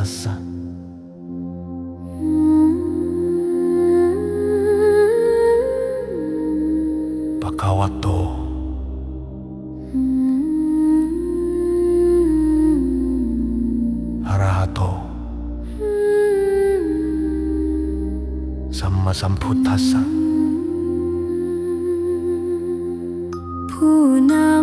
tassa. Pakawato. harato, Sama Sambuddhasa. Punah.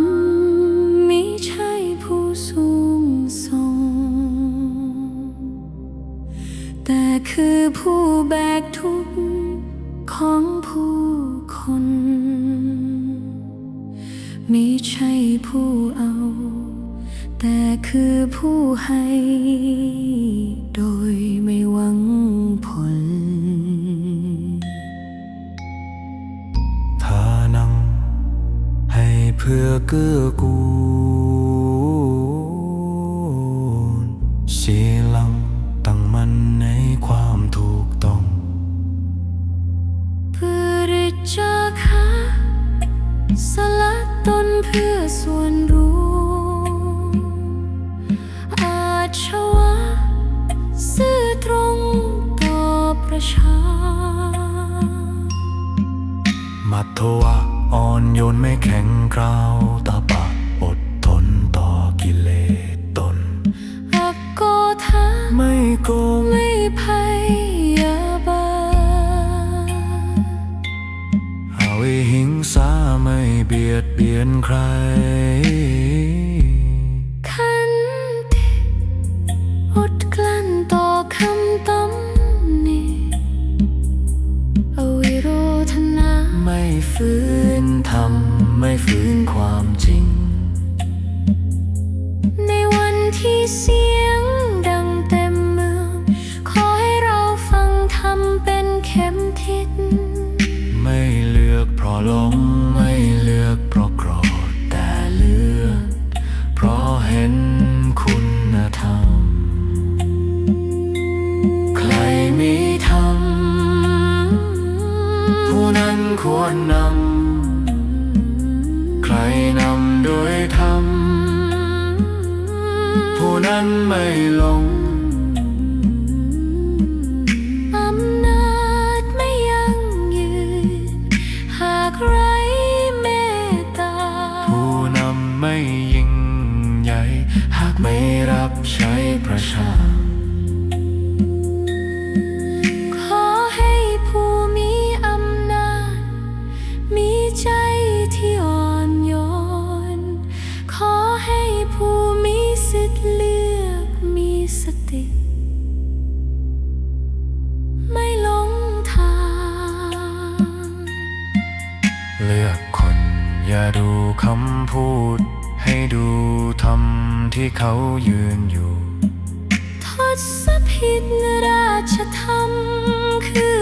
แต่คือผู้แบกทุกข์ของผู้คน มิใช่ผู้เอา แต่คือผู้ให้ โดยไม่หวังผล ทานัง ให้เพื่อเกื้อกูลศีลัง สละตนเพื่อส่วนรวมอาชวะ ซื่อตรงต่อประชา มัทวะอ่อนโยนไม่แข็งกร้าวตาปะอดทนต่อกิเลสตนอักโกธาไม่โกงไม่พย เบียดเบียนใครขันติอดกลั้นต่อคำตำหนิอวิโรธนา ไม่ฝืนทำไม่ฝืนความจริง ในวันที่เสียงดังเต็มเมือง ขอให้เราฟังธร ราะลงไม่เลือกเพราะโกรธแต่เลือก เพราะเห็นคุณธรรม ใครมีธรรมผู้นั้นควรนำ ใครนำโดยธรรม ผู้นั้นไม่หลง ไม่ยิ่งใหญ่ หากไม่รับใช้ประชา ขอให้ผู้มีอำนาจ มีใจที่อ่อนโยน ขอให้ผู้มีสิทธิ์เลือกมีสติ ไม่หลงทาง เลือกคน อย่าดูคำพูด ให้ดูทำที่เขายืนอยู่ ทศพิณราชธรรมคือ